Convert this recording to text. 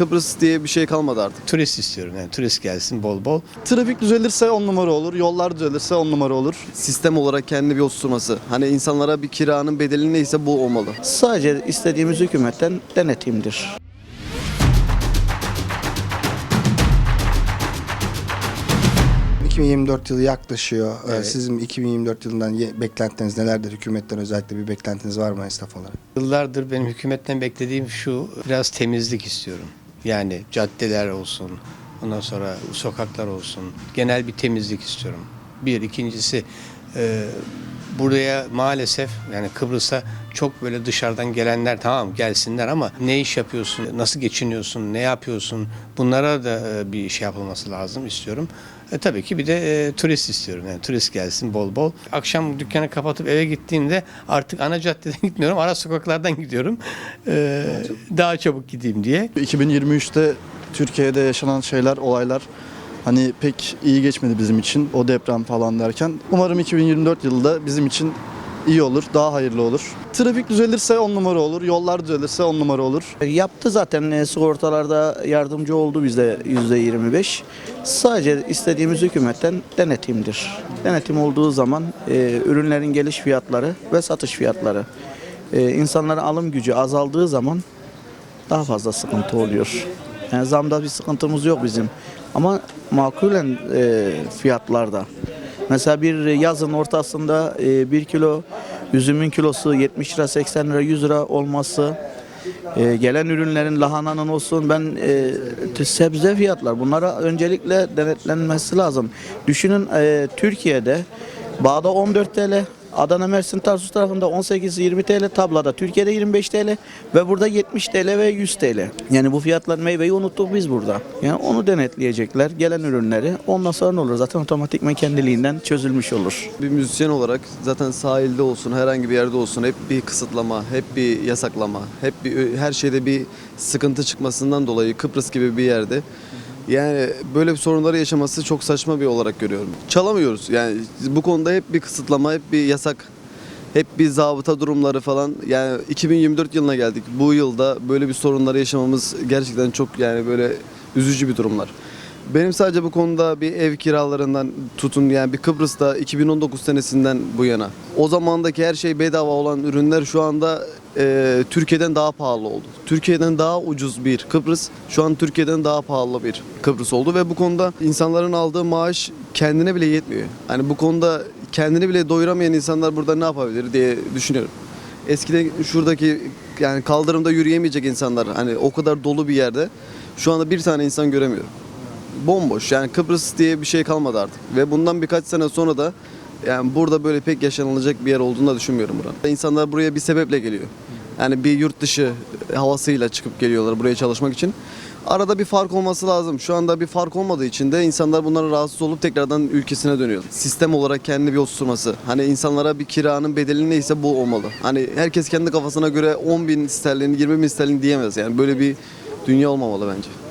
Kıbrıs diye bir şey kalmadı artık. Turist istiyorum yani turist gelsin bol bol. Trafik düzelirse on numara olur, yollar düzelirse on numara olur. Sistem olarak kendini bir oturtması. Hani insanlara bir kiranın bedeli neyse bu olmalı. Sadece istediğimiz hükümetten denetimdir. Ee, 2024 yılı yaklaşıyor. Ee, Evet. Sizin 2024 yılından beklentiniz nelerdir? Hükümetten özellikle bir beklentiniz var mı esnaf olarak? Yıllardır benim hükümetten beklediğim şu biraz temizlik istiyorum. Yani caddeler olsun, ondan sonra sokaklar olsun. Genel bir temizlik istiyorum. Bir, ikincisi e, buraya maalesef yani Kıbrıs'a çok böyle dışarıdan gelenler tamam gelsinler ama ne iş yapıyorsun, nasıl geçiniyorsun, ne yapıyorsun bunlara da e, bir şey yapılması lazım istiyorum. E, tabii ki bir de e, turist istiyorum. Yani turist gelsin bol bol. Akşam dükkanı kapatıp eve gittiğimde artık ana caddeden gitmiyorum. Ara sokaklardan gidiyorum. E, daha çabuk gideyim diye. 2023'te Türkiye'de yaşanan şeyler, olaylar hani pek iyi geçmedi bizim için. O deprem falan derken. Umarım 2024 yılında bizim için iyi olur, daha hayırlı olur. Trafik düzelirse on numara olur, yollar düzelirse on numara olur. Yaptı zaten e, sigortalarda yardımcı oldu bize yüzde 25. Sadece istediğimiz hükümetten denetimdir. Denetim olduğu zaman e, ürünlerin geliş fiyatları ve satış fiyatları. E, insanların alım gücü azaldığı zaman daha fazla sıkıntı oluyor. Yani zamda bir sıkıntımız yok bizim. Ama makulen e, fiyatlarda. Mesela bir yazın ortasında e, bir kilo üzümün kilosu 70 lira, 80 lira, 100 lira olması, e, gelen ürünlerin lahananın olsun ben e, sebze fiyatlar bunlara öncelikle denetlenmesi lazım. Düşünün e, Türkiye'de Bağda 14 TL, Adana Mersin Tarsus tarafında 18-20 TL, tablada Türkiye'de 25 TL ve burada 70 TL ve 100 TL. Yani bu fiyatlar meyveyi unuttuk biz burada. Yani onu denetleyecekler gelen ürünleri. Ondan sonra ne olur? Zaten otomatikman kendiliğinden çözülmüş olur. Bir müzisyen olarak zaten sahilde olsun, herhangi bir yerde olsun hep bir kısıtlama, hep bir yasaklama, hep bir her şeyde bir sıkıntı çıkmasından dolayı Kıbrıs gibi bir yerde yani böyle bir sorunları yaşaması çok saçma bir olarak görüyorum. Çalamıyoruz. Yani bu konuda hep bir kısıtlama, hep bir yasak, hep bir zabıta durumları falan. Yani 2024 yılına geldik. Bu yılda böyle bir sorunları yaşamamız gerçekten çok yani böyle üzücü bir durumlar. Benim sadece bu konuda bir ev kiralarından tutun yani bir Kıbrıs'ta 2019 senesinden bu yana. O zamandaki her şey bedava olan ürünler şu anda e, Türkiye'den daha pahalı oldu. Türkiye'den daha ucuz bir Kıbrıs şu an Türkiye'den daha pahalı bir Kıbrıs oldu ve bu konuda insanların aldığı maaş kendine bile yetmiyor. Hani bu konuda kendini bile doyuramayan insanlar burada ne yapabilir diye düşünüyorum. Eskiden şuradaki yani kaldırımda yürüyemeyecek insanlar hani o kadar dolu bir yerde şu anda bir tane insan göremiyorum bomboş. Yani Kıbrıs diye bir şey kalmadı artık. Ve bundan birkaç sene sonra da yani burada böyle pek yaşanılacak bir yer olduğunu da düşünmüyorum buranın. İnsanlar buraya bir sebeple geliyor. Yani bir yurt dışı havasıyla çıkıp geliyorlar buraya çalışmak için. Arada bir fark olması lazım. Şu anda bir fark olmadığı için de insanlar bunlara rahatsız olup tekrardan ülkesine dönüyor. Sistem olarak kendini bir oturtması. Hani insanlara bir kiranın bedeli neyse bu olmalı. Hani herkes kendi kafasına göre 10 bin sterlin, 20 bin sterlin diyemez. Yani böyle bir dünya olmamalı bence.